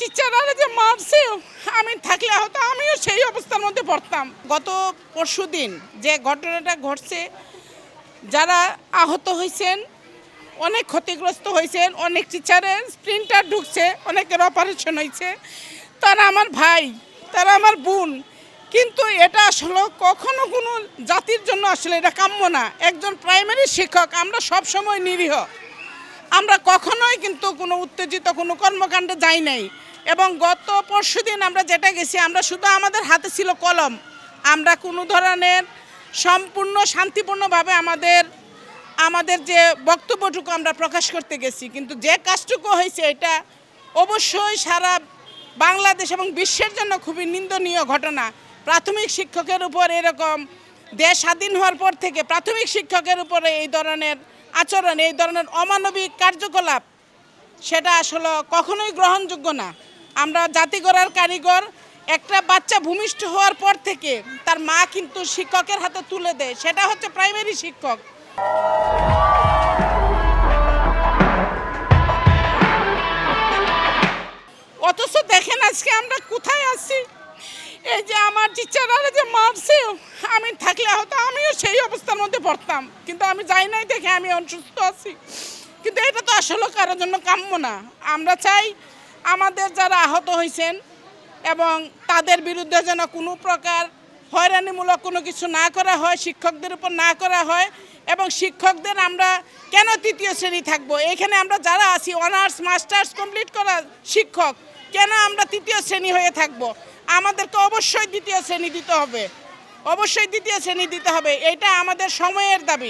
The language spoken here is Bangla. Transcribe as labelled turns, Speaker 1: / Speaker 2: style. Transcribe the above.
Speaker 1: টিচাররা যে মারছে আমি থাকলে হয়তো আমিও সেই অবস্থার মধ্যে পড়তাম। গত পরশু দিন যে ঘটনাটা ঘটছে, যারা আহত হয়েছেন, অনেক ক্ষতিগ্রস্ত হয়েছেন, অনেক টিচারের স্প্রিন্টার ঢুকছে, অনেকের অপারেশন হয়েছে, তারা আমার ভাই, তারা আমার বোন, কিন্তু এটা আসলে কখনো কোনো জাতির জন্য আসলে এটা কাম্য না। একজন প্রাইমারি শিক্ষক, আমরা সব সময় নিরীহ। আমরা কখনোই কিন্তু কোনো উত্তেজিত কোনো কর্মকাণ্ডে যাই নাই। এবং গত পরশু দিন আমরা যেটা গেছি, আমরা শুধু আমাদের হাতে ছিল কলম। আমরা কোনো ধরনের সম্পূর্ণ, শান্তিপূর্ণভাবে আমাদের আমাদের যে বক্তব্যটুকু আমরা প্রকাশ করতে গেছি। কিন্তু যে কাজটুকু হয়েছে, এটা অবশ্যই সারা বাংলাদেশ এবং বিশ্বের জন্য খুবই নিন্দনীয় ঘটনা। প্রাথমিক শিক্ষকের উপর এরকম দেশ স্বাধীন হওয়ার পর থেকে প্রাথমিক শিক্ষকের উপরে এই ধরনের আচরণ, এই ধরনের অমানবিক কার্যকলাপ, সেটা আসলে কখনোই গ্রহণযোগ্য না। আমরা জাতি গড়ার কারিগর, একটা বাচ্চা ভূমিষ্ঠ হওয়ার পর থেকে তার মা কিন্তু শিক্ষকের হাতে তুলে দেয়। সেটা হচ্ছে প্রাইমারি শিক্ষক। অথচ দেখেন আজকে আমরা কোথায় আছি? এই যে আমার টিচাররা যে মারছে, আমি থাকলে হয়তো আমিও সেই অবস্থার মধ্যে পড়তাম। কিন্তু আমি যাই নাই দেখে আমি অসুস্থ আছি। কিন্তু এটা তো আসলে কারোর জন্য কাম্য না। আমরা চাই আমাদের যারা আহত হয়েছেন এবং তাদের বিরুদ্ধে যেন কোনো প্রকার হয়রানিমূলক কোনো কিছু না করা হয়, শিক্ষকদের উপর না করা হয় এবং শিক্ষকদের আমরা কেন তৃতীয় শ্রেণি থাকব? এখানে আমরা যারা আছি অনার্স মাস্টার্স কমপ্লিট করা শিক্ষক, কেন আমরা তৃতীয় শ্রেণি হয়ে থাকব? আমাদেরকে অবশ্যই দ্বিতীয় শ্রেণি দিতে হবে। অবশ্যই দ্বিতীয় শ্রেণি দিতে হবে। এটা আমাদের সময়ের দাবি।